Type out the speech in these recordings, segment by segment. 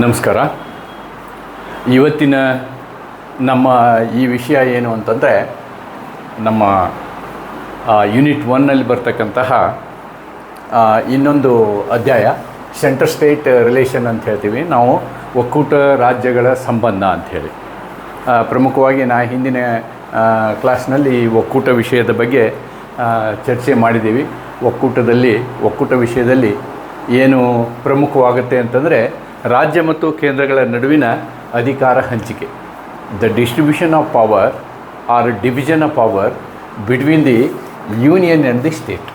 ನಮಸ್ಕಾರ. ಇವತ್ತಿನ ನಮ್ಮ ಈ ವಿಷಯ ಏನು ಅಂತಂದರೆ, ನಮ್ಮ ಯೂನಿಟ್ ಒನ್ನಲ್ಲಿ ಬರ್ತಕ್ಕಂತಹ ಇನ್ನೊಂದು ಅಧ್ಯಾಯ ಸೆಂಟರ್ ಸ್ಟೇಟ್ ರಿಲೇಷನ್ ಅಂತ ಹೇಳ್ತೀವಿ. ನಾವು ಒಕ್ಕೂಟ ರಾಜ್ಯಗಳ ಸಂಬಂಧ ಅಂಥೇಳಿ ಪ್ರಮುಖವಾಗಿ ನಾ ಹಿಂದಿನ ಕ್ಲಾಸ್ನಲ್ಲಿ ಒಕ್ಕೂಟ ವಿಷಯದ ಬಗ್ಗೆ ಚರ್ಚೆ ಮಾಡಿದ್ದೀವಿ. ಒಕ್ಕೂಟದಲ್ಲಿ, ಒಕ್ಕೂಟ ವಿಷಯದಲ್ಲಿ ಏನು ಪ್ರಮುಖವಾಗುತ್ತೆ ಅಂತಂದರೆ ರಾಜ್ಯ ಮತ್ತು ಕೇಂದ್ರಗಳ ನಡುವಿನ ಅಧಿಕಾರ ಹಂಚಿಕೆ. The distribution of power or division of power between the union and the state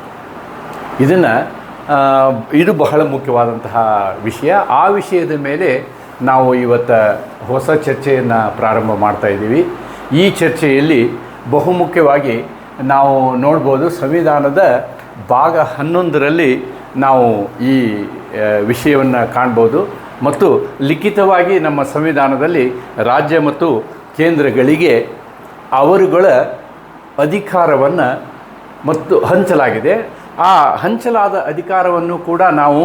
ಇದನ್ನು ಇದು ಬಹಳ ಮುಖ್ಯವಾದಂತಹ ವಿಷಯ. ಆ ವಿಷಯದ ಮೇಲೆ ನಾವು ಇವತ್ತು ಹೊಸ ಚರ್ಚೆಯನ್ನು ಪ್ರಾರಂಭ ಮಾಡ್ತಾ ಇದ್ದೀವಿ. ಈ ಚರ್ಚೆಯಲ್ಲಿ ಬಹುಮುಖ್ಯವಾಗಿ ನಾವು ನೋಡ್ಬೋದು ಸಂವಿಧಾನದ ಭಾಗ ಹನ್ನೊಂದರಲ್ಲಿ ನಾವು ಈ ವಿಷಯವನ್ನು ಕಾಣ್ಬೋದು. ಮತ್ತು ಲಿಖಿತವಾಗಿ ನಮ್ಮ ಸಂವಿಧಾನದಲ್ಲಿ ರಾಜ್ಯ ಮತ್ತು ಕೇಂದ್ರಗಳಿಗೆ ಅವರುಗಳ ಅಧಿಕಾರವನ್ನು ಮತ್ತು ಹಂಚಲಾಗಿದೆ. ಆ ಹಂಚಲಾದ ಅಧಿಕಾರವನ್ನು ಕೂಡ ನಾವು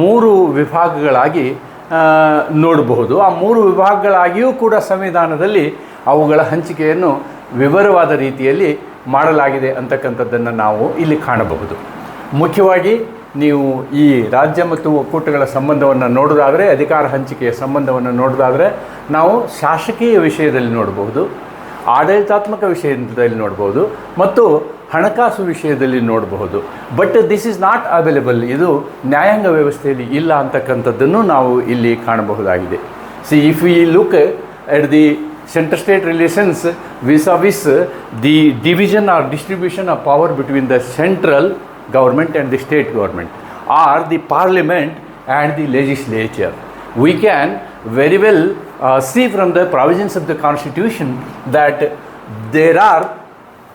ಮೂರು ವಿಭಾಗಗಳಾಗಿ ನೋಡಬಹುದು. ಆ ಮೂರು ವಿಭಾಗಗಳಾಗಿಯೂ ಕೂಡ ಸಂವಿಧಾನದಲ್ಲಿ ಅವುಗಳ ಹಂಚಿಕೆಯನ್ನು ವಿವರವಾದ ರೀತಿಯಲ್ಲಿ ಮಾಡಲಾಗಿದೆ ಅಂತಕ್ಕಂಥದ್ದನ್ನು ನಾವು ಇಲ್ಲಿ ಕಾಣಬಹುದು. ಮುಖ್ಯವಾಗಿ ನೀವು ಈ ರಾಜ್ಯ ಮತ್ತು ಒಕ್ಕೂಟಗಳ ಸಂಬಂಧವನ್ನು ನೋಡೋದಾದರೆ, ಅಧಿಕಾರ ಹಂಚಿಕೆಯ ಸಂಬಂಧವನ್ನು ನೋಡೋದಾದರೆ, ನಾವು ಶಾಸಕೀಯ ವಿಷಯದಲ್ಲಿ ನೋಡಬಹುದು, ಆಡಳಿತಾತ್ಮಕ ವಿಷಯದಲ್ಲಿ ನೋಡಬಹುದು, ಮತ್ತು ಹಣಕಾಸು ವಿಷಯದಲ್ಲಿ ನೋಡಬಹುದು. But this is not available ಇದು ನ್ಯಾಯಾಂಗ ವ್ಯವಸ್ಥೆಯಲ್ಲಿ ಇಲ್ಲ ಅಂತಕ್ಕಂಥದ್ದನ್ನು ನಾವು ಇಲ್ಲಿ ಕಾಣಬಹುದಾಗಿದೆ. See if we look at the centre state relations vis vis the division or distribution of power between the central government and the state government or the parliament and the legislature. We can very well uh, see from the provisions of the constitution that there are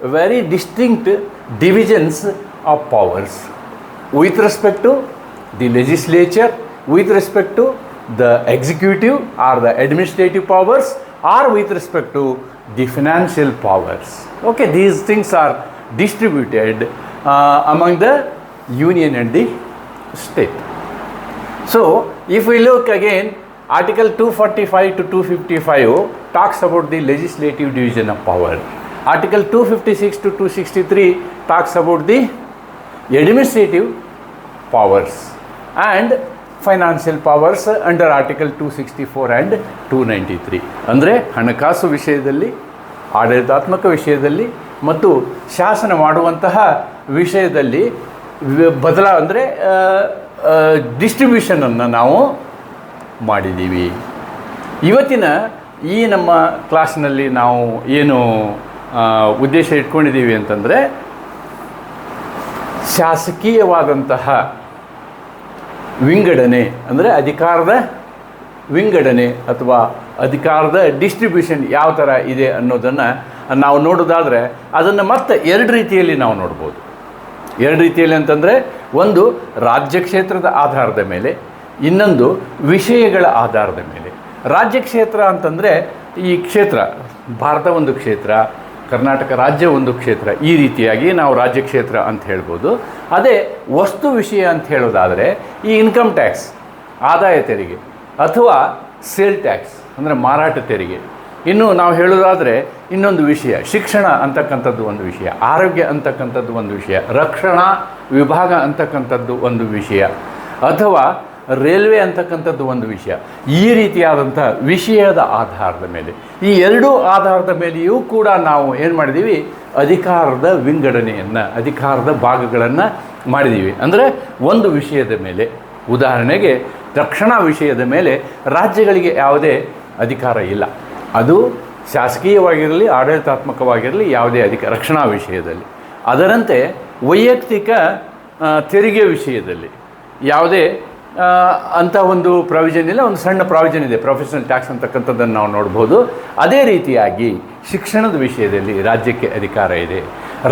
very distinct divisions of powers with respect to the legislature, with respect to the executive or the administrative powers or with respect to the financial powers. Okay, these things are distributed among the union and the state so, if we look again, Article 245 to 255 talks about the legislative division of power. Article 256 to 263 talks about the administrative powers and financial powers under Article 264 and 293. ಅಂದರೆ ಹಣಕಾಸು ವಿಷಯದಲ್ಲಿ ಆಡಳಿತಾತ್ಮಕ ವಿಷಯದಲ್ಲಿ Matu, Shasana ಮಾಡುವಂತಹ ವಿಷಯದಲ್ಲಿ ಬದಲ ಅಂದರೆ ಡಿಸ್ಟ್ರಿಬ್ಯೂಷನನ್ನು ನಾವು ಮಾಡಿದ್ದೀವಿ. ಇವತ್ತಿನ ಈ ನಮ್ಮ ಕ್ಲಾಸ್ನಲ್ಲಿ ನಾವು ಏನು ಉದ್ದೇಶ ಇಟ್ಕೊಂಡಿದ್ದೀವಿ ಅಂತಂದರೆ, ಶಾಸಕೀಯವಾದಂತಹ ವಿಂಗಡಣೆ, ಅಂದರೆ ಅಧಿಕಾರದ ವಿಂಗಡಣೆ ಅಥವಾ ಅಧಿಕಾರದ ಡಿಸ್ಟ್ರಿಬ್ಯೂಷನ್ ಯಾವ ಥರ ಇದೆ ಅನ್ನೋದನ್ನು ನಾವು ನೋಡೋದಾದರೆ, ಅದನ್ನು ಮತ್ತೆ ಎರಡು ರೀತಿಯಲ್ಲಿ ನಾವು ನೋಡ್ಬೋದು. ಎರಡು ರೀತಿಯಲ್ಲಿ ಅಂತಂದರೆ, ಒಂದು ರಾಜ್ಯ ಕ್ಷೇತ್ರದ ಆಧಾರದ ಮೇಲೆ, ಇನ್ನೊಂದು ವಿಷಯಗಳ ಆಧಾರದ ಮೇಲೆ. ರಾಜ್ಯ ಕ್ಷೇತ್ರ ಅಂತಂದರೆ, ಈ ಕ್ಷೇತ್ರ, ಭಾರತ ಒಂದು ಕ್ಷೇತ್ರ, ಕರ್ನಾಟಕ ರಾಜ್ಯ ಒಂದು ಕ್ಷೇತ್ರ, ಈ ರೀತಿಯಾಗಿ ನಾವು ರಾಜ್ಯ ಕ್ಷೇತ್ರ ಅಂತ ಹೇಳ್ಬೋದು. ಅದೇ ವಸ್ತು ವಿಷಯ ಅಂತ ಹೇಳೋದಾದರೆ, ಈ ಇನ್ಕಮ್ ಟ್ಯಾಕ್ಸ್ ಆದಾಯ ತೆರಿಗೆ, ಅಥವಾ ಸೇಲ್ ಟ್ಯಾಕ್ಸ್ ಅಂದರೆ ಮಾರಾಟ ತೆರಿಗೆ ಇನ್ನು ನಾವು ಹೇಳೋದಾದರೆ ಇನ್ನೊಂದು ವಿಷಯ, ಶಿಕ್ಷಣ ಅಂತಕ್ಕಂಥದ್ದು ಒಂದು ವಿಷಯ, ಆರೋಗ್ಯ ಅಂತಕ್ಕಂಥದ್ದು ಒಂದು ವಿಷಯ, ರಕ್ಷಣಾ ವಿಭಾಗ ಅಂತಕ್ಕಂಥದ್ದು ಒಂದು ವಿಷಯ, ಅಥವಾ ರೈಲ್ವೆ ಅಂತಕ್ಕಂಥದ್ದು ಒಂದು ವಿಷಯ. ಈ ರೀತಿಯಾದಂಥ ವಿಷಯದ ಆಧಾರದ ಮೇಲೆ, ಈ ಎರಡೂ ಆಧಾರದ ಮೇಲೆಯೂ ಕೂಡ ನಾವು ಏನು ಮಾಡಿದ್ದೀವಿ ಅಧಿಕಾರದ ವಿಂಗಡಣೆಯನ್ನು ಅಧಿಕಾರದ ಭಾಗಗಳನ್ನು ಮಾಡಿದ್ದೀವಿ ಅಂದರೆ ಒಂದು ವಿಷಯದ ಮೇಲೆ, ಉದಾಹರಣೆಗೆ ರಕ್ಷಣಾ ವಿಷಯದ ಮೇಲೆ ರಾಜ್ಯಗಳಿಗೆ ಯಾವುದೇ ಅಧಿಕಾರ ಇಲ್ಲ. ಅದು ಶಾಸಕೀಯವಾಗಿರಲಿ, ಆಡಳಿತಾತ್ಮಕವಾಗಿರಲಿ, ಯಾವುದೇ ಅಧಿಕ, ರಕ್ಷಣಾ ವಿಷಯದಲ್ಲಿ. ಅದರಂತೆ ವೈಯಕ್ತಿಕ ತೆರಿಗೆ ವಿಷಯದಲ್ಲಿ ಯಾವುದೇ ಅಂಥ ಒಂದು ಪ್ರಾವಿಷನ್ ಇಲ್ಲ, ಒಂದು ಸಣ್ಣ ಪ್ರಾವಿಷನ್ ಇದೆ. ಪ್ರೊಫೆಷನಲ್ ಟ್ಯಾಕ್ಸ್ ಅಂತಕ್ಕಂಥದ್ದನ್ನು ನಾವು ನೋಡ್ಬೋದು. ಅದೇ ರೀತಿಯಾಗಿ ಶಿಕ್ಷಣದ ವಿಷಯದಲ್ಲಿ ರಾಜ್ಯಕ್ಕೆ ಅಧಿಕಾರ ಇದೆ.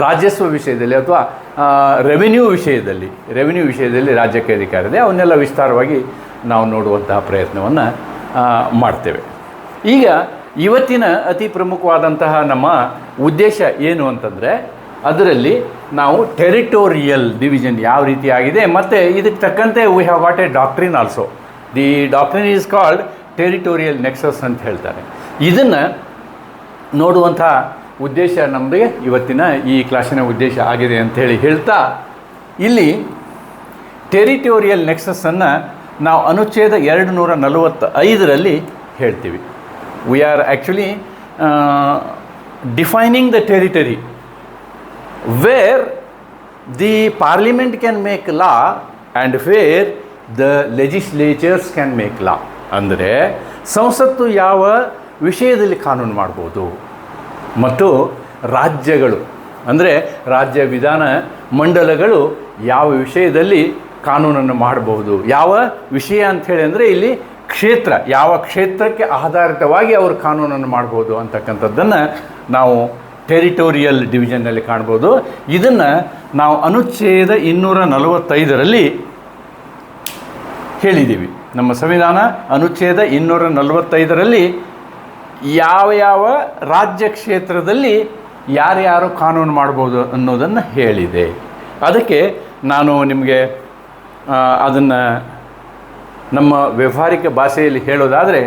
ರಾಜಸ್ವ ವಿಷಯದಲ್ಲಿ ಅಥವಾ ರೆವಿನ್ಯೂ ವಿಷಯದಲ್ಲಿ ರೆವಿನ್ಯೂ ವಿಷಯದಲ್ಲಿ ರಾಜ್ಯಕ್ಕೆ ಅಧಿಕಾರ ಇದೆ. ಅವನ್ನೆಲ್ಲ ವಿಸ್ತಾರವಾಗಿ ನಾವು ನೋಡುವಂತಹ ಪ್ರಯತ್ನವನ್ನು ಮಾಡ್ತೇವೆ. ಈಗ ಇವತ್ತಿನ ಅತಿ ಪ್ರಮುಖವಾದಂತಹ ನಮ್ಮ ಉದ್ದೇಶ ಏನು ಅಂತಂದರೆ, ಅದರಲ್ಲಿ ನಾವು ಟೆರಿಟೋರಿಯಲ್ ಡಿವಿಷನ್ ಯಾವ ರೀತಿ ಆಗಿದೆ ಮತ್ತು ಇದಕ್ಕೆ ತಕ್ಕಂತೆ we have what a doctrine also the doctrine is called territorial nexus ಅಂತ ಹೇಳ್ತಾರೆ. ಇದನ್ನು ನೋಡುವಂಥ ಉದ್ದೇಶ ನಮಗೆ ಇವತ್ತಿನ ಈ ಕ್ಲಾಸಿನ ಉದ್ದೇಶ ಆಗಿದೆ ಅಂಥೇಳಿ ಹೇಳ್ತಾ, ಇಲ್ಲಿ ಟೆರಿಟೋರಿಯಲ್ ನೆಕ್ಸಸ್ಸನ್ನು ನಾವು ಅನುಚ್ಛೇದ ಎರಡು ನೂರ ನಲವತ್ತ ಐದರಲ್ಲಿ ಹೇಳ್ತೀವಿ. We are actually defining the territory where the parliament can make law and where the legislatures can make law ಅಂದರೆ ಸಂಸತ್ತು ಯಾವ ವಿಷಯದಲ್ಲಿ ಕಾನೂನು ಮಾಡ್ಬೋದು? ಮತ್ತು ರಾಜ್ಯಗಳು, ಅಂದರೆ ರಾಜ್ಯ ವಿಧಾನ ಮಂಡಲಗಳು ಯಾವ ವಿಷಯದಲ್ಲಿ ಕಾನೂನನ್ನು ಮಾಡಬಹುದು ಯಾವ ವಿಷಯ ಅಂಥೇಳಿ ಅಂದರೆ ಇಲ್ಲಿ ಕ್ಷೇತ್ರ, ಯಾವ ಕ್ಷೇತ್ರಕ್ಕೆ ಆಧಾರಿತವಾಗಿ ಅವರು ಕಾನೂನನ್ನು ಮಾಡ್ಬೋದು ಅಂತಕ್ಕಂಥದ್ದನ್ನು ನಾವು ಟೆರಿಟೋರಿಯಲ್ ಡಿವಿಷನ್ನಲ್ಲಿ ಕಾಣ್ಬೋದು. ಇದನ್ನು ನಾವು ಅನುಚ್ಛೇದ ಇನ್ನೂರ ನಲವತ್ತೈದರಲ್ಲಿ ಹೇಳಿದ್ದೀವಿ. ನಮ್ಮ ಸಂವಿಧಾನ ಅನುಚ್ಛೇದ ಇನ್ನೂರ ನಲವತ್ತೈದರಲ್ಲಿ ಯಾವ ಯಾವ ರಾಜ್ಯ ಕ್ಷೇತ್ರದಲ್ಲಿ ಯಾರ್ಯಾರು ಕಾನೂನು ಮಾಡ್ಬೋದು ಅನ್ನೋದನ್ನು ಹೇಳಿದೆ. ಅದಕ್ಕೆ ನಾನು ನಿಮಗೆ ಅದನ್ನು ನಮ್ಮ ವ್ಯವಹಾರಿಕ ಭಾಷೆಯಲ್ಲಿ ಹೇಳೋದಾದರೆ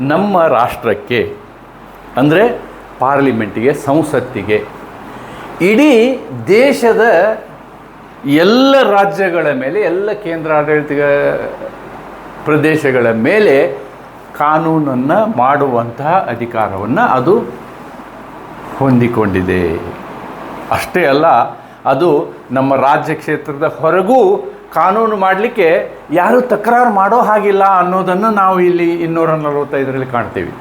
ನಮ್ಮ ರಾಷ್ಟ್ರಕ್ಕೆ, ಅಂದರೆ ಪಾರ್ಲಿಮೆಂಟಿಗೆ, ಸಂಸತ್ತಿಗೆ, ಇಡೀ ದೇಶದ ಎಲ್ಲ ರಾಜ್ಯಗಳ ಮೇಲೆ, ಎಲ್ಲ ಕೇಂದ್ರಾಡಳಿತ ಪ್ರದೇಶಗಳ ಮೇಲೆ ಕಾನೂನನ್ನು ಮಾಡುವಂತಹ ಅಧಿಕಾರವನ್ನು ಅದು ಹೊಂದಿಕೊಂಡಿದೆ. ಅಷ್ಟೇ ಅಲ್ಲ, ಅದು ನಮ್ಮ ರಾಜ್ಯ ಕ್ಷೇತ್ರದ ಹೊರಗೂ ಕಾನೂನು ಮಾಡಲಿಕ್ಕೆ ಯಾರೂ ತಕರಾರು ಮಾಡೋ ಹಾಗಿಲ್ಲ ಅನ್ನೋದನ್ನು ನಾವು ಇಲ್ಲಿ ಇನ್ನೂರ ನಲವತ್ತೈದರಲ್ಲಿ ಕಾಣ್ತೀವಿ.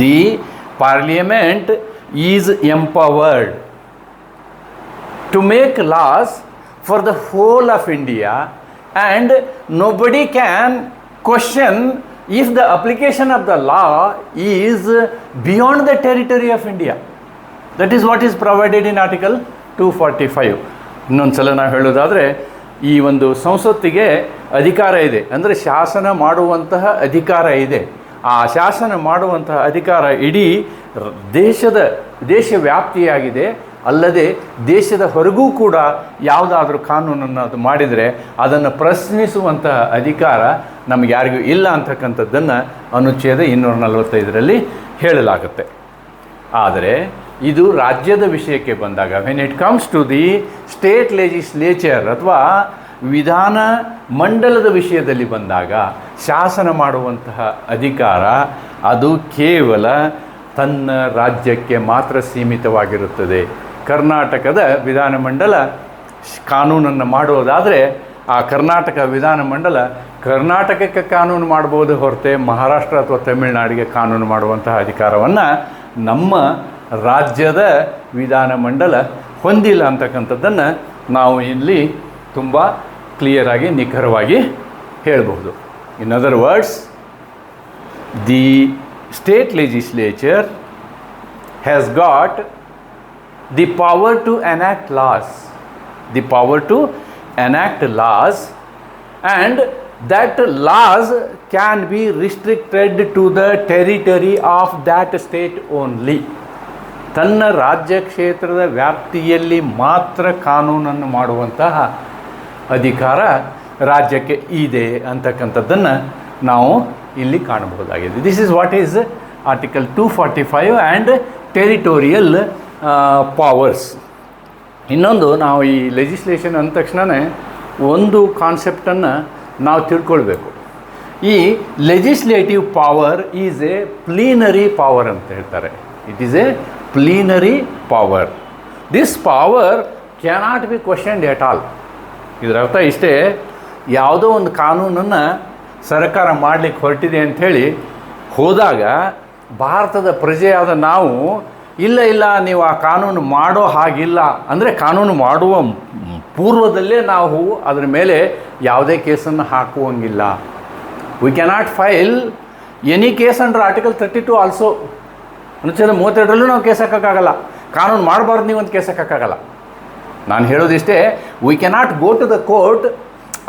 The parliament is empowered to make laws for the whole of India and nobody can question if the application of the law is beyond the territory of India that is what is provided in article two forty five ಇನ್ನೊಂದು ಸಲ ನಾವು ಹೇಳೋದಾದರೆ ಈ ಒಂದು ಸಂಸತ್ತಿಗೆ ಅಧಿಕಾರ ಇದೆ. ಅಂದರೆ ಶಾಸನ ಮಾಡುವಂತಹ ಅಧಿಕಾರ ಇದೆ. ಆ ಶಾಸನ ಮಾಡುವಂತಹ ಅಧಿಕಾರ ಇಡೀ ದೇಶದ ದೇಶ ವ್ಯಾಪ್ತಿಯಾಗಿದೆ ಅಲ್ಲದೆ ದೇಶದ ಹೊರಗೂ ಕೂಡ ಯಾವುದಾದ್ರೂ ಕಾನೂನನ್ನು ಅದು ಮಾಡಿದರೆ ಅದನ್ನು ಪ್ರಶ್ನಿಸುವಂತಹ ಅಧಿಕಾರ ನಮಗೆ ಯಾರಿಗೂ ಇಲ್ಲ ಅಂತಕ್ಕಂಥದ್ದನ್ನು ಅನುಚ್ಛೇದ ಇನ್ನೂರ ನಲವತ್ತೈದರಲ್ಲಿ ಹೇಳಲಾಗುತ್ತೆ. ಆದರೆ ಇದು ರಾಜ್ಯದ ವಿಷಯಕ್ಕೆ ಬಂದಾಗ when it comes to the state legislature ಅಥವಾ ವಿಧಾನ ಮಂಡಲದ ವಿಷಯದಲ್ಲಿ ಬಂದಾಗ, ಶಾಸನ ಮಾಡುವಂತಹ ಅಧಿಕಾರ ಅದು ಕೇವಲ ತನ್ನ ರಾಜ್ಯಕ್ಕೆ ಮಾತ್ರ ಸೀಮಿತವಾಗಿರುತ್ತದೆ. ಕರ್ನಾಟಕದ ವಿಧಾನಮಂಡಲ ಕಾನೂನನ್ನು ಮಾಡುವುದಾದರೆ ಆ ಕರ್ನಾಟಕ ವಿಧಾನಮಂಡಲ ಕರ್ನಾಟಕಕ್ಕೆ ಕಾನೂನು ಮಾಡ್ಬೋದು ಹೊರತೆ ಮಹಾರಾಷ್ಟ್ರ ಅಥವಾ ತಮಿಳುನಾಡಿಗೆ ಕಾನೂನು ಮಾಡುವಂತಹ ಅಧಿಕಾರವನ್ನು ನಮ್ಮ ರಾಜ್ಯದ ವಿಧಾನಮಂಡಲ ಹೊಂದಿಲ್ಲ ಅಂತಕ್ಕಂಥದ್ದನ್ನು ನಾವು ಇಲ್ಲಿ ತುಂಬ ಕ್ಲಿಯರಾಗಿ ನಿಖರವಾಗಿ ಹೇಳಬಹುದು. In other words the state legislature has got the power to enact laws the power to enact laws and that laws can be restricted to the territory of that state only ತನ್ನ ರಾಜ್ಯ ಕ್ಷೇತ್ರದ ವ್ಯಾಪ್ತಿಯಲ್ಲಿ ಮಾತ್ರ ಕಾನೂನನ್ನು ಮಾಡುವಂತಹ ಅಧಿಕಾರ ರಾಜ್ಯಕ್ಕೆ ಇದೆ ಅಂತಕ್ಕಂಥದ್ದನ್ನು ನಾವು ಇಲ್ಲಿ ಕಾಣಬಹುದಾಗಿದೆ. This is what is article two forty five and territorial powers ಇನ್ನೊಂದು, ನಾವು ಈ ಲೆಜಿಸ್ಲೇಷನ್ ಅಂದ ತಕ್ಷಣವೇ ಒಂದು ಕಾನ್ಸೆಪ್ಟನ್ನು ನಾವು ತಿಳ್ಕೊಳ್ಬೇಕು. ಈ legislative power is a plenary power ಅಂತ ಹೇಳ್ತಾರೆ. It is a plenary power this power cannot be questioned at all ಇದರ ಅರ್ಥ ಇಷ್ಟೇ, ಯಾವುದೋ ಒಂದು ಕಾನೂನನ್ನು ಸರ್ಕಾರ ಮಾಡಲಿಕ್ಕೆ ಹೊರಟಿದೆ ಅಂಥೇಳಿ ಹೋದಾಗ ಭಾರತದ ಪ್ರಜೆಯಾದ ನಾವು, ಇಲ್ಲ ಇಲ್ಲ, ನೀವು ಆ ಕಾನೂನು ಮಾಡೋ ಹಾಗಿಲ್ಲ. ಅಂದರೆ ಕಾನೂನು ಮಾಡುವ ಪೂರ್ವದಲ್ಲೇ ನಾವು ಅದರ ಮೇಲೆ ಯಾವುದೇ ಕೇಸನ್ನು ಹಾಕುವಂಗಿಲ್ಲ. We cannot file any case under article thirty two also ಅನುಚ್ಛೇದ ಮೂವತ್ತೆರಡರಲ್ಲೂ ನಾವು ಕೇಸ್ ಹಾಕೋಕ್ಕಾಗಲ್ಲ. ಕಾನೂನು ಮಾಡಬಾರ್ದು ನೀವು ಒಂದು ಕೇಸ್ ಹಾಕೋಕ್ಕಾಗಲ್ಲ. ನಾನು ಹೇಳೋದಿಷ್ಟೇ we cannot go to the court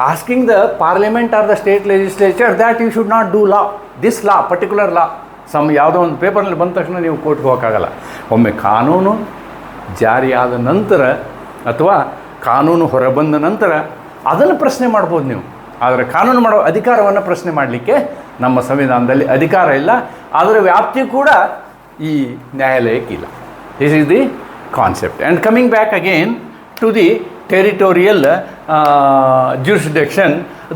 asking the parliament or the state legislature that you should not do law this law particular law some ಯಾವುದೋ ಒಂದು ಪೇಪರ್ನಲ್ಲಿ ಬಂದ ತಕ್ಷಣ ನೀವು ಕೋರ್ಟ್ಗೆ ಹೋಗೋಕ್ಕಾಗಲ್ಲ. ಒಮ್ಮೆ ಕಾನೂನು ಜಾರಿಯಾದ ನಂತರ ಅಥವಾ ಕಾನೂನು ಹೊರಬಂದ ನಂತರ ಅದನ್ನು ಪ್ರಶ್ನೆ ಮಾಡ್ಬೋದು ನೀವು. ಆದರೆ ಕಾನೂನು ಮಾಡೋ ಅಧಿಕಾರವನ್ನು ಪ್ರಶ್ನೆ ಮಾಡಲಿಕ್ಕೆ ನಮ್ಮ ಸಂವಿಧಾನದಲ್ಲಿ ಅಧಿಕಾರ ಇಲ್ಲ. ಅದರ ವ್ಯಾಪ್ತಿ ಕೂಡ ಈ ನ್ಯಾಯಾಲಯಕ್ಕಿಲ್ಲ this is the concept and coming back again to the territorial jurisdiction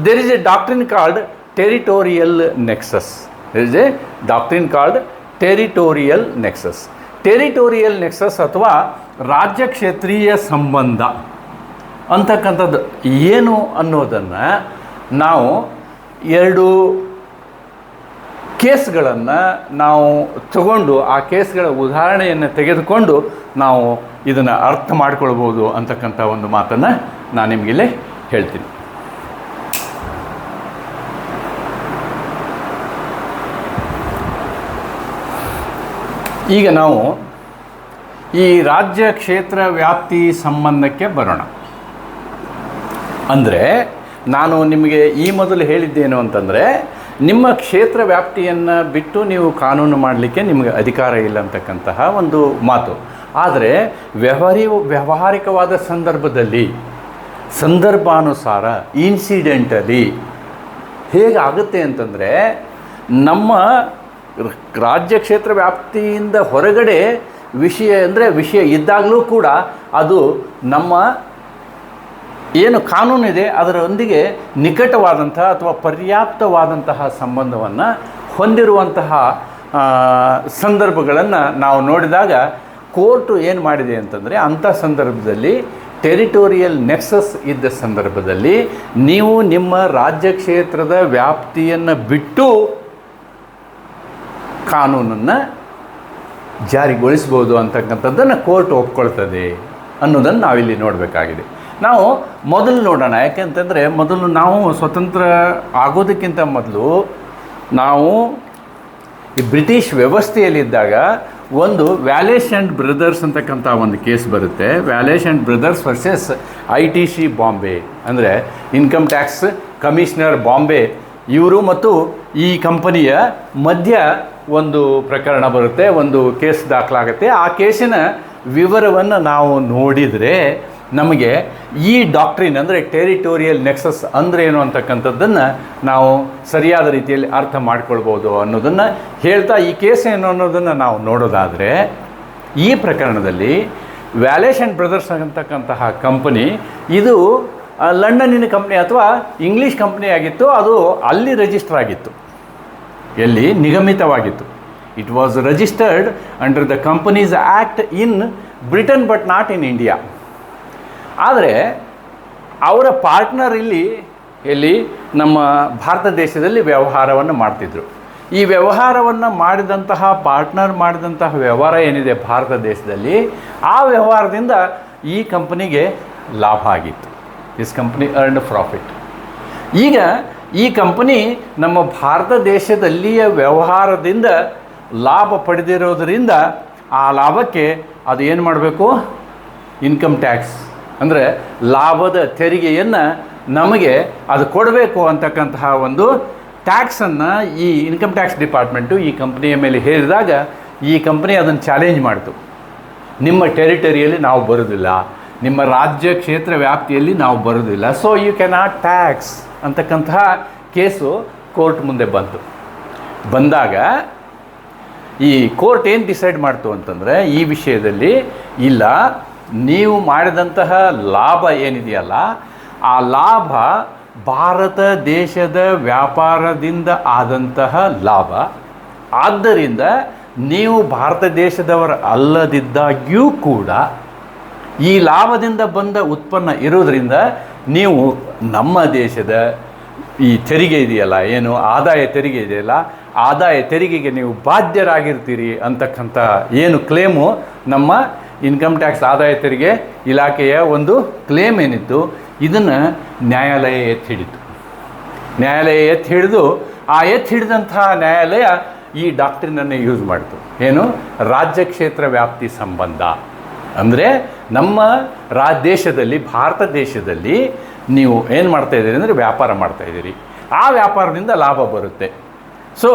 there is a doctrine called territorial nexus there is a doctrine called territorial nexus territorial nexus ಅಥವಾ ರಾಜ್ಯ ಕ್ಷೇತ್ರೀಯ ಸಂಬಂಧ ಅಂತಕ್ಕಂಥದ್ದು ಏನು ಅನ್ನೋದನ್ನು ನಾವು ಎರಡು ಕೇಸ್ಗಳನ್ನು ನಾವು ತಗೊಂಡು ಆ ಕೇಸ್ಗಳ ಉದಾಹರಣೆಯನ್ನು ತೆಗೆದುಕೊಂಡು ನಾವು ಇದನ್ನು ಅರ್ಥ ಮಾಡ್ಕೊಳ್ಬೋದು ಅಂತಕ್ಕಂಥ ಒಂದು ಮಾತನ್ನು ನಾನು ನಿಮಗಿಲ್ಲಿ ಹೇಳ್ತೀನಿ. ಈಗ ನಾವು ಈ ರಾಜ್ಯ ಕ್ಷೇತ್ರ ವ್ಯಾಪ್ತಿ ಸಂಬಂಧಕ್ಕೆ ಬರೋಣ. ಅಂದರೆ ನಾನು ನಿಮಗೆ ಈ ಮೊದಲು ಹೇಳಿದ್ದೇನು ಅಂತಂದರೆ ನಿಮ್ಮ ಕ್ಷೇತ್ರ ವ್ಯಾಪ್ತಿಯನ್ನು ಬಿಟ್ಟು ನೀವು ಕಾನೂನು ಮಾಡಲಿಕ್ಕೆ ನಿಮಗೆ ಅಧಿಕಾರ ಇಲ್ಲ ಅಂತಕ್ಕಂತಹ ಒಂದು ಮಾತು. ಆದರೆ ವ್ಯವಹಾರಿ, ವ್ಯಾವಹಾರಿಕವಾದ ಸಂದರ್ಭದಲ್ಲಿ ಸಂದರ್ಭಾನುಸಾರ ಇನ್ಸಿಡೆಂಟಲಿ ಹೇಗಾಗುತ್ತೆ ಅಂತಂದರೆ ನಮ್ಮ ರಾಜ್ಯ ಕ್ಷೇತ್ರ ವ್ಯಾಪ್ತಿಯಿಂದ ಹೊರಗಡೆ ವಿಷಯ ಅಂದರೆ ವಿಷಯ ಇದ್ದಾಗಲೂ ಕೂಡ ಅದು ನಮ್ಮ ಏನು ಕಾನೂನಿದೆ ಅದರೊಂದಿಗೆ ನಿಕಟವಾದಂತಹ ಅಥವಾ ಪರ್ಯಾಪ್ತವಾದಂತಹ ಸಂಬಂಧವನ್ನು ಹೊಂದಿರುವಂತಹ ಸಂದರ್ಭಗಳನ್ನು ನಾವು ನೋಡಿದಾಗ ಕೋರ್ಟು ಏನು ಮಾಡಿದೆ ಅಂತಂದರೆ, ಅಂಥ ಸಂದರ್ಭದಲ್ಲಿ ಟೆರಿಟೋರಿಯಲ್ ನೆಕ್ಸಸ್ ಇದ್ದ ಸಂದರ್ಭದಲ್ಲಿ ನೀವು ನಿಮ್ಮ ರಾಜ್ಯ ಕ್ಷೇತ್ರದ ವ್ಯಾಪ್ತಿಯನ್ನು ಬಿಟ್ಟು ಕಾನೂನನ್ನು ಜಾರಿಗೊಳಿಸ್ಬೋದು ಅಂತಕ್ಕಂಥದ್ದನ್ನು ಕೋರ್ಟ್ ಒಪ್ಕೊಳ್ತದೆ ಅನ್ನೋದನ್ನು ನಾವಿಲ್ಲಿ ನೋಡಬೇಕಾಗಿದೆ. ನಾವು ಮೊದಲು ನೋಡೋಣ. ಯಾಕೆಂತಂದರೆ ಮೊದಲು ನಾವು ಸ್ವತಂತ್ರ ಆಗೋದಕ್ಕಿಂತ ಮೊದಲು ನಾವು ಈ ಬ್ರಿಟಿಷ್ ವ್ಯವಸ್ಥೆಯಲ್ಲಿದ್ದಾಗ ಒಂದು ವ್ಯಾಲೇಶ್ ಆ್ಯಂಡ್ ಬ್ರದರ್ಸ್ ಅಂತಕ್ಕಂಥ ಒಂದು ಕೇಸ್ ಬರುತ್ತೆ. Wallace and brothers versus I T C Bombay ಅಂದರೆ ಇನ್ಕಮ್ ಟ್ಯಾಕ್ಸ್ ಕಮಿಷನರ್ ಬಾಂಬೆ ಇವರು ಮತ್ತು ಈ ಕಂಪನಿಯ ಮಧ್ಯ ಒಂದು ಪ್ರಕರಣ ಬರುತ್ತೆ. ಒಂದು ಕೇಸ್ ದಾಖಲಾಗುತ್ತೆ. ಆ ಕೇಸಿನ ವಿವರವನ್ನು ನಾವು ನೋಡಿದರೆ ನಮಗೆ ಈ ಡಾಕ್ಟ್ರಿನ್ ಅಂದರೆ ಟೆರಿಟೋರಿಯಲ್ ನೆಕ್ಸಸ್ ಅಂದರೆ ಏನು ಅಂತಕ್ಕಂಥದ್ದನ್ನು ನಾವು ಸರಿಯಾದ ರೀತಿಯಲ್ಲಿ ಅರ್ಥ ಮಾಡ್ಕೊಳ್ಬೋದು ಅನ್ನೋದನ್ನು ಹೇಳ್ತಾ ಈ ಕೇಸ್ ಏನು ಅನ್ನೋದನ್ನು ನಾವು ನೋಡೋದಾದರೆ, ಈ ಪ್ರಕರಣದಲ್ಲಿ ವ್ಯಾಲೇಷನ್ ಬ್ರದರ್ಸ್ ಅಂತಕ್ಕಂತಹ ಕಂಪನಿ ಇದು ಲಂಡನ್ನಿನ ಕಂಪ್ನಿ ಅಥವಾ ಇಂಗ್ಲೀಷ್ ಕಂಪ್ನಿ ಆಗಿತ್ತು, ಅದು ಅಲ್ಲಿ ರಿಜಿಸ್ಟರ್ ಆಗಿತ್ತು. ಎಲ್ಲಿ? ನಿಗಮಿತವಾಗಿತ್ತು. It was registered under the companies act in Britain but not in India ಆದರೆ ಅವರ ಪಾರ್ಟ್ನರ್ ಇಲ್ಲಿ ಎಲ್ಲಿ ನಮ್ಮ ಭಾರತ ದೇಶದಲ್ಲಿ ವ್ಯವಹಾರವನ್ನು ಮಾಡ್ತಿದ್ರು. ಈ ವ್ಯವಹಾರವನ್ನು ಮಾಡಿದಂತಹ ಪಾರ್ಟ್ನರ್ ಮಾಡಿದಂತಹ ವ್ಯವಹಾರ ಏನಿದೆ ಭಾರತ ದೇಶದಲ್ಲಿ, ಆ ವ್ಯವಹಾರದಿಂದ ಈ ಕಂಪನಿಗೆ ಲಾಭ ಆಗಿತ್ತು. ದಿಸ್ ಕಂಪ್ನಿ ಅರ್ನ್ ಪ್ರಾಫಿಟ್ ಈಗ ಈ ಕಂಪನಿ ನಮ್ಮ ಭಾರತ ದೇಶದಲ್ಲಿಯ ವ್ಯವಹಾರದಿಂದ ಲಾಭ ಪಡೆದಿರೋದರಿಂದ ಆ ಲಾಭಕ್ಕೆ ಅದು ಏನು ಮಾಡಬೇಕು? ಇನ್ಕಮ್ ಟ್ಯಾಕ್ಸ್ ಅಂದರೆ ಲಾಭದ ತೆರಿಗೆಯನ್ನು ನಮಗೆ ಅದು ಕೊಡಬೇಕು ಅಂತಕ್ಕಂತಹ ಒಂದು ಟ್ಯಾಕ್ಸನ್ನು ಈ ಇನ್ಕಮ್ ಟ್ಯಾಕ್ಸ್ ಡಿಪಾರ್ಟ್ಮೆಂಟು ಈ ಕಂಪ್ನಿಯ ಮೇಲೆ ಹೇರಿದಾಗ ಈ ಕಂಪ್ನಿ ಅದನ್ನು ಚಾಲೆಂಜ್ ಮಾಡಿತು. ನಿಮ್ಮ ಟೆರಿಟರಿಯಲ್ಲಿ ನಾವು ಬರೋದಿಲ್ಲ. ನಿಮ್ಮ ರಾಜ್ಯ ಕ್ಷೇತ್ರ ವ್ಯಾಪ್ತಿಯಲ್ಲಿ ನಾವು ಬರೋದಿಲ್ಲ. ಸೊ ಯು ಕೆನಾಟ್ ಟ್ಯಾಕ್ಸ್ ಅಂತಕ್ಕಂತಹ ಕೇಸು ಕೋರ್ಟ್ ಮುಂದೆ ಬಂತು. ಬಂದಾಗ ಈ ಕೋರ್ಟ್ ಏನು ಡಿಸೈಡ್ ಮಾಡ್ತು ಅಂತಂದರೆ ಈ ವಿಷಯದಲ್ಲಿ ಇಲ್ಲ ನೀವು ಮಾಡಿದಂತಹ ಲಾಭ ಏನಿದೆಯಲ್ಲ, ಆ ಲಾಭ ಭಾರತ ದೇಶದ ವ್ಯಾಪಾರದಿಂದ ಆದಂತಹ ಲಾಭ. ಆದ್ದರಿಂದ ನೀವು ಭಾರತ ದೇಶದವರ ಅಲ್ಲದಿದ್ದಾಗ್ಯೂ ಕೂಡ ಈ ಲಾಭದಿಂದ ಬಂದ ಉತ್ಪನ್ನ ಇರೋದರಿಂದ ನೀವು ನಮ್ಮ ದೇಶದ ಈ ತೆರಿಗೆ ಇದೆಯಲ್ಲ, ಏನು ಆದಾಯ ತೆರಿಗೆ ಇದೆಯಲ್ಲ, ಆದಾಯ ತೆರಿಗೆಗೆ ನೀವು ಬಾಧ್ಯರಾಗಿರ್ತೀರಿ ಅಂತಕ್ಕಂಥ ಏನು ಕ್ಲೇಮು ನಮ್ಮ ಇನ್ಕಮ್ ಟ್ಯಾಕ್ಸ್ ಆದಾಯ ತೆರಿಗೆ ಇಲಾಖೆಯ ಒಂದು ಕ್ಲೇಮ್ ಏನಿತ್ತು, ಇದನ್ನು ನ್ಯಾಯಾಲಯ ಎತ್ತಿ ಹಿಡಿತು. ನ್ಯಾಯಾಲಯ ಎತ್ತಿ ಹಿಡಿದು, ಆ ಎತ್ತಿ ಹಿಡಿದಂತಹ ನ್ಯಾಯಾಲಯ ಈ ಡಾಕ್ಟ್ರಿನನ್ನು ಯೂಸ್ ಮಾಡಿತು. ಏನು? ರಾಜ್ಯ ಕ್ಷೇತ್ರ ವ್ಯಾಪ್ತಿ ಸಂಬಂಧ. ಅಂದರೆ ನಮ್ಮ ರಾ, ದೇಶದಲ್ಲಿ, ಭಾರತ ದೇಶದಲ್ಲಿ ನೀವು ಏನು ಮಾಡ್ತಾ ಇದ್ದೀರಿ ಅಂದರೆ ವ್ಯಾಪಾರ ಮಾಡ್ತಾ ಇದ್ದೀರಿ. ಆ ವ್ಯಾಪಾರದಿಂದ ಲಾಭ ಬರುತ್ತೆ. ಸೊ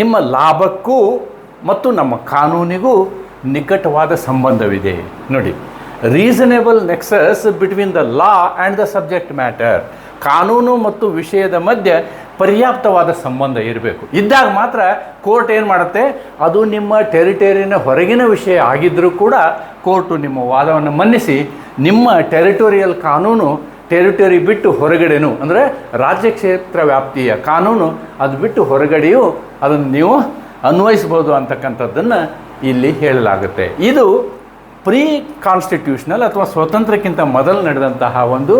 ನಿಮ್ಮ ಲಾಭಕ್ಕೂ ಮತ್ತು ನಮ್ಮ ಕಾನೂನಿಗೂ ನಿಕಟವಾದ ಸಂಬಂಧವಿದೆ. ನೋಡಿ reasonable nexus between the law and the subject matter ಕಾನೂನು ಮತ್ತು ವಿಷಯದ ಮಧ್ಯೆ ಪರ್ಯಾಪ್ತವಾದ ಸಂಬಂಧ ಇರಬೇಕು. ಇದ್ದಾಗ ಮಾತ್ರ ಕೋರ್ಟ್ ಏನು ಮಾಡುತ್ತೆ? ಅದು ನಿಮ್ಮ ಟೆರಿಟರಿನ ಹೊರಗಿನ ವಿಷಯ ಆಗಿದ್ದರೂ ಕೂಡ ಕೋರ್ಟು ನಿಮ್ಮ ವಾದವನ್ನು ಮನ್ನಿಸಿ, ನಿಮ್ಮ ಟೆರಿಟೋರಿಯಲ್ ಕಾನೂನು ಟೆರಿಟರಿ ಬಿಟ್ಟು ಹೊರಗಡೆನೂ, ಅಂದರೆ ರಾಜ್ಯ ಕ್ಷೇತ್ರ ವ್ಯಾಪ್ತಿಯ ಕಾನೂನು ಅದು ಬಿಟ್ಟು ಹೊರಗಡೆಯೂ ಅದನ್ನು ನೀವು ಅನ್ವಯಿಸ್ಬೋದು ಅಂತಕ್ಕಂಥದ್ದನ್ನು ಇಲ್ಲಿ ಹೇಳಲಾಗುತ್ತೆ. ಇದು ಪ್ರೀ ಕಾನ್ಸ್ಟಿಟ್ಯೂಷನಲ್ ಅಥವಾ ಸ್ವತಂತ್ರಕ್ಕಿಂತ ಮೊದಲು ನಡೆದಂತಹ ಒಂದು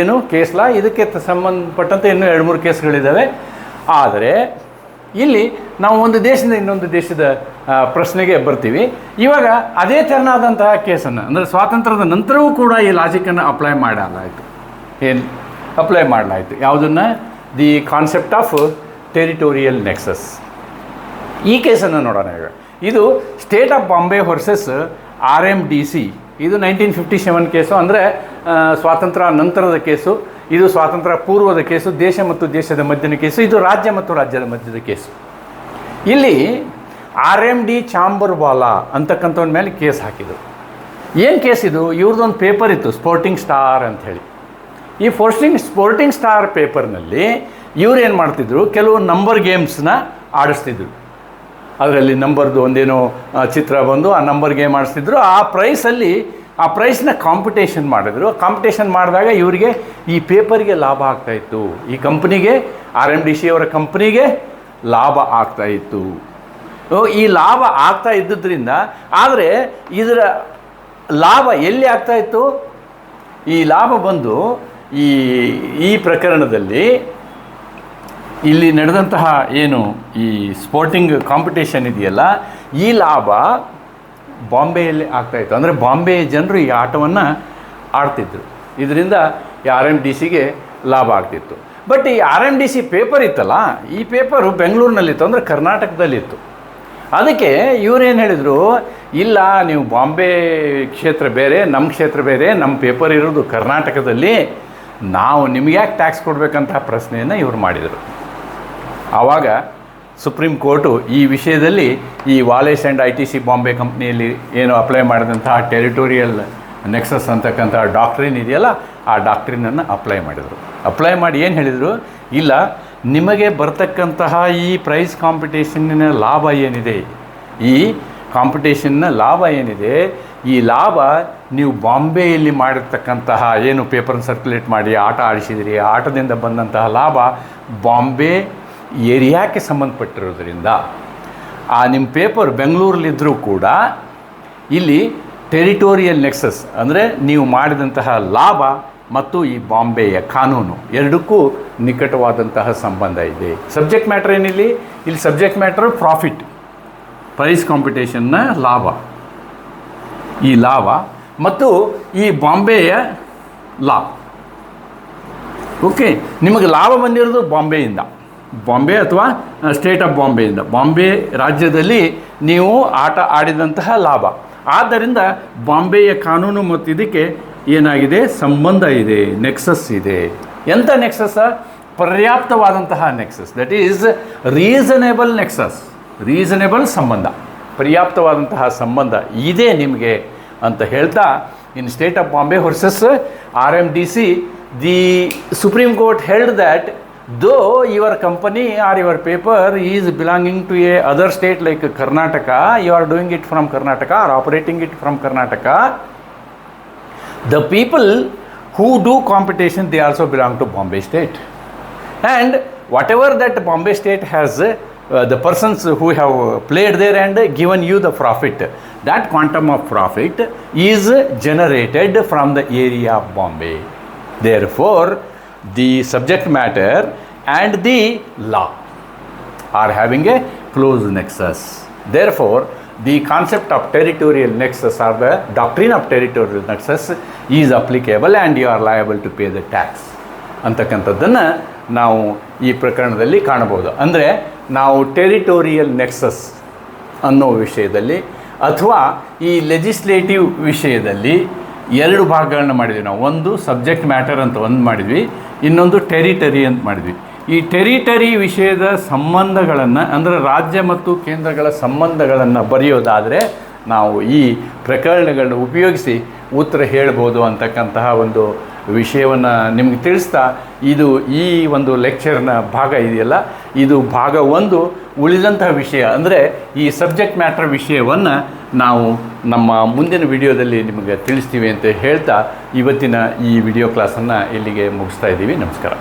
ಏನು ಕೇಸ್ ಲಾ. ಇದಕ್ಕೆ ಸಂಬಂಧಪಟ್ಟಂತೆ ಇನ್ನೂ ಎರಡು ಮೂರು ಕೇಸ್ಗಳಿದ್ದಾವೆ. ಆದರೆ ಇಲ್ಲಿ ನಾವು ಒಂದು ದೇಶದಿಂದ ಇನ್ನೊಂದು ದೇಶದ ಪ್ರಶ್ನೆಗೆ ಬರ್ತೀವಿ. ಇವಾಗ ಅದೇ ತೆರನಾದಂತಹ ಕೇಸನ್ನು, ಅಂದರೆ ಸ್ವಾತಂತ್ರ್ಯದ ನಂತರವೂ ಕೂಡ ಈ ಲಾಜಿಕನ್ನು ಅಪ್ಲೈ ಮಾಡಲಾಯಿತು. ಏನು ಅಪ್ಲೈ ಮಾಡಲಾಯಿತು? ಯಾವುದನ್ನು? The concept of territorial nexus ಈ ಕೇಸನ್ನು ನೋಡೋಣ ಈಗ ಇದು state of Bombay versus R M D C ಇದು ನೈನ್ಟೀನ್ ಫಿಫ್ಟಿ ಸೆವೆನ್ ಕೇಸು ಅಂದರೆ ಸ್ವಾತಂತ್ರ್ಯ ನಂತರದ ಕೇಸು ಇದು ಸ್ವಾತಂತ್ರ್ಯ ಪೂರ್ವದ ಕೇಸು ದೇಶ ಮತ್ತು ದೇಶದ ಮಧ್ಯದ ಕೇಸು ಇದು ರಾಜ್ಯ ಮತ್ತು ರಾಜ್ಯದ ಮಧ್ಯದ ಕೇಸು ಇಲ್ಲಿ R M D Chamarbaugwala ಅಂತಕ್ಕಂಥವ್ನ ಮೇಲೆ ಕೇಸ್ ಹಾಕಿದರು. ಏನು ಕೇಸ್ ಇದು? ಇವ್ರದ್ದೊಂದು ಪೇಪರ್ ಇತ್ತು ಸ್ಪೋರ್ಟಿಂಗ್ ಸ್ಟಾರ್ ಅಂತ ಹೇಳಿ. ಈ ಫೋರ್ಸ್ಟಿಂಗ್ ಸ್ಪೋರ್ಟಿಂಗ್ ಸ್ಟಾರ್ ಪೇಪರ್ನಲ್ಲಿ ಇವ್ರು ಏನು ಮಾಡ್ತಿದ್ರು? ಕೆಲವು ನಂಬರ್ ಗೇಮ್ಸ್ನ ಆಡಿಸ್ತಿದ್ರು. ಅದರಲ್ಲಿ ನಂಬರ್ದು ಒಂದೇನೋ ಚಿತ್ರ ಬಂದು ಆ ನಂಬರ್ ಮಾಡಿಸ್ತಿದ್ರು. ಆ ಪ್ರೈಸಲ್ಲಿ ಆ ಪ್ರೈಸ್ನ ಕಾಂಪಿಟೇಷನ್ ಮಾಡಿದ್ರು. ಕಾಂಪಿಟೇಷನ್ ಮಾಡಿದಾಗ ಇವರಿಗೆ ಈ ಪೇಪರ್ಗೆ ಲಾಭ ಆಗ್ತಾಯಿತ್ತು ಈ ಕಂಪ್ನಿಗೆ ಆರ್ ಎಂ ಡಿ ಸಿ ಅವರ ಕಂಪ್ನಿಗೆ ಲಾಭ ಆಗ್ತಾಯಿತ್ತು ಈ ಲಾಭ ಆಗ್ತಾ ಇದ್ದುದರಿಂದ, ಆದರೆ ಇದರ ಲಾಭ ಎಲ್ಲಿ ಆಗ್ತಾಯಿತ್ತು ಈ ಲಾಭ ಬಂದು ಈ ಈ ಪ್ರಕರಣದಲ್ಲಿ ಇಲ್ಲಿ ನಡೆದಂತಹ ಏನು ಈ ಸ್ಪೋರ್ಟಿಂಗ್ ಕಾಂಪಿಟೇಷನ್ ಇದೆಯಲ್ಲ, ಈ ಲಾಭ ಬಾಂಬೆಯಲ್ಲಿ ಆಗ್ತಾಯಿತ್ತು ಅಂದರೆ ಬಾಂಬೆ ಜನರು ಈ ಆಟವನ್ನು ಆಡ್ತಿದ್ರು. ಇದರಿಂದ ಈ ಆರ್ ಎಂ ಡಿ ಸಿಗೆ ಲಾಭ ಆಗ್ತಿತ್ತು. ಬಟ್ ಈ R M D C paper ಇತ್ತಲ್ಲ, ಈ ಪೇಪರು ಬೆಂಗಳೂರಿನಲ್ಲಿತ್ತು ಅಂದರೆ ಕರ್ನಾಟಕದಲ್ಲಿತ್ತು. ಅದಕ್ಕೆ ಇವರೇನು ಹೇಳಿದರು, ಇಲ್ಲ, ನೀವು ಬಾಂಬೆ ಕ್ಷೇತ್ರ ಬೇರೆ ನಮ್ಮ ಕ್ಷೇತ್ರ ಬೇರೆ ನಮ್ಮ ಪೇಪರ್ ಇರೋದು ಕರ್ನಾಟಕದಲ್ಲಿ, ನಾವು ನಿಮ್ಗೆ ಯಾಕೆ ಟ್ಯಾಕ್ಸ್ ಕೊಡಬೇಕಂತಹ ಪ್ರಶ್ನೆಯನ್ನು ಇವ್ರು ಮಾಡಿದರು. ಆವಾಗ ಸುಪ್ರೀಂ ಕೋರ್ಟು ಈ ವಿಷಯದಲ್ಲಿ ಈ Wallace and I T C Bombay ಕಂಪ್ನಿಯಲ್ಲಿ ಏನು ಅಪ್ಲೈ ಮಾಡಿದಂತಹ ಟೆರಿಟೋರಿಯಲ್ ನೆಕ್ಸಸ್ ಅಂತಕ್ಕಂಥ ಡಾಕ್ಟ್ರಿನ್ ಇದೆಯಲ್ಲ, ಆ ಡಾಕ್ಟ್ರಿನನ್ನು ಅಪ್ಲೈ ಮಾಡಿದರು. ಅಪ್ಲೈ ಮಾಡಿ ಏನು ಹೇಳಿದರು? ಇಲ್ಲ, ನಿಮಗೆ ಬರ್ತಕ್ಕಂತಹ ಈ ಪ್ರೈಸ್ ಕಾಂಪಿಟೇಷನ್ನಿನ ಲಾಭ ಏನಿದೆ? ಈ ಕಾಂಪಿಟೇಷನ್ನ ಲಾಭ ಏನಿದೆ? ಈ ಲಾಭ ನೀವು ಬಾಂಬೆಯಲ್ಲಿ ಮಾಡಿರ್ತಕ್ಕಂತಹ ಏನು ಪೇಪರ್ನ ಸರ್ಕ್ಯುಲೇಟ್ ಮಾಡಿ, ಆಟ ಆಡಿಸಿದಿರಿ, ಆಟದಿಂದ ಬಂದಂತಹ ಲಾಭ ಬಾಂಬೆ ಏರಿಯಾಕ್ಕೆ ಸಂಬಂಧಪಟ್ಟಿರೋದ್ರಿಂದ ಆ ನಿಮ್ಮ ಪೇಪರ್ ಬೆಂಗಳೂರಲ್ಲಿದ್ದರೂ ಕೂಡ ಇಲ್ಲಿ ಟೆರಿಟೋರಿಯಲ್ ನೆಕ್ಸಸ್ ಅಂದರೆ ನೀವು ಮಾಡಿದಂತಹ ಲಾಭ ಮತ್ತು ಈ ಬಾಂಬೆಯ ಕಾನೂನು ಎರಡಕ್ಕೂ ನಿಕಟವಾದಂತಹ ಸಂಬಂಧ ಇದೆ. ಸಬ್ಜೆಕ್ಟ್ ಮ್ಯಾಟ್ರ್ ಏನಿಲ್ಲಿ? ಇಲ್ಲಿ ಸಬ್ಜೆಕ್ಟ್ ಮ್ಯಾಟ್ರ್ ಪ್ರಾಫಿಟ್ ಪ್ರೈಸ್ ಕಾಂಪಿಟೇಷನ್ನ ಲಾಭ. ಈ ಲಾಭ ಮತ್ತು ಈ ಬಾಂಬೆಯ ಲಾಭ. ಓಕೆ ನಿಮಗೆ ಲಾಭ ಬಂದಿರೋದು ಬಾಂಬೆಯಿಂದ. ಬಾಂಬೆ ಅಥವಾ ಸ್ಟೇಟ್ ಆಫ್ ಬಾಂಬೆಯಿಂದ ಬಾಂಬೆ ರಾಜ್ಯದಲ್ಲಿ ನೀವು ಆಟ ಆಡಿದಂತಹ ಲಾಭ. ಆದ್ದರಿಂದ ಬಾಂಬೆಯ ಕಾನೂನು ಮತ್ತು ಇದಕ್ಕೆ ಏನಾಗಿದೆ? ಸಂಬಂಧ ಇದೆ ನೆಕ್ಸಸ್ ಇದೆ. ಎಂಥ nexus ಪರ್ಯಾಪ್ತವಾದಂತಹ nexus that is reasonable nexus reasonable ಸಂಬಂಧ. ಪರ್ಯಾಪ್ತವಾದಂತಹ ಸಂಬಂಧ ಇದೆ ನಿಮಗೆ ಅಂತ ಹೇಳ್ತಾ, in state of Bombay versus R M D C the supreme court held that though your company or your paper is belonging to a other state like Karnataka, you are doing it from Karnataka or operating it from Karnataka, the people who do competition, they also belong to Bombay state. And whatever that Bombay state has, uh, the persons who have played there and given you the profit, that quantum of profit is generated from the area of Bombay. Therefore, the subject matter and the law are having a close nexus. Therefore, the concept of territorial nexus or the doctrine of territorial nexus is applicable and you are liable to pay the tax. ಅಂತಕ್ಕಂಥದ್ದನ್ನು ನಾವು ಈ ಪ್ರಕರಣದಲ್ಲಿ ಕಾಣಬಹುದು ಅಂದರೆ ನಾವು territorial nexus ಅನ್ನೋ ವಿಷಯದಲ್ಲಿ ಅಥವಾ ಈ ಲೆಜಿಸ್ಲೇಟಿವ್ ವಿಷಯದಲ್ಲಿ ಎರಡು ಭಾಗಗಳನ್ನ ಮಾಡಿದ್ವಿ ನಾವು. ಒಂದು ಸಬ್ಜೆಕ್ಟ್ ಮ್ಯಾಟರ್ ಅಂತ ಒಂದು ಮಾಡಿದ್ವಿ, ಇನ್ನೊಂದು ಟೆರಿಟರಿ ಅಂತ ಮಾಡಿದ್ವಿ. ಈ ಟೆರಿಟರಿ ವಿಷಯದ ಸಂಬಂಧಗಳನ್ನು, ಅಂದರೆ ರಾಜ್ಯ ಮತ್ತು ಕೇಂದ್ರಗಳ ಸಂಬಂಧಗಳನ್ನು ಬರೆಯೋದಾದರೆ ನಾವು ಈ ಪ್ರಕರಣಗಳನ್ನ ಉಪಯೋಗಿಸಿ ಉತ್ತರ ಹೇಳ್ಬೋದು ಅಂತಕ್ಕಂತಹ ಒಂದು ವಿಷಯವನ್ನು ನಿಮಗೆ ತಿಳಿಸ್ತಾ, ಇದು ಈ ಒಂದು ಲೆಕ್ಚರ್ನ ಭಾಗ ಇದೆಯಲ್ಲ, ಇದು ಭಾಗ ಒಂದು ಉಳಿದಂತಹ ವಿಷಯ. ಅಂದರೆ ಈ ಸಬ್ಜೆಕ್ಟ್ ಮ್ಯಾಟ್ರ್ ವಿಷಯವನ್ನು ನಾವು ನಮ್ಮ ಮುಂದಿನ ವಿಡಿಯೋದಲ್ಲಿ ನಿಮಗೆ ತಿಳಿಸ್ತೀವಿ ಅಂತ ಹೇಳ್ತಾ ಇವತ್ತಿನ ಈ ವಿಡಿಯೋ ಕ್ಲಾಸನ್ನು ಇಲ್ಲಿಗೆ ಮುಗಿಸ್ತಾ ಇದ್ದೀವಿ. ನಮಸ್ಕಾರ.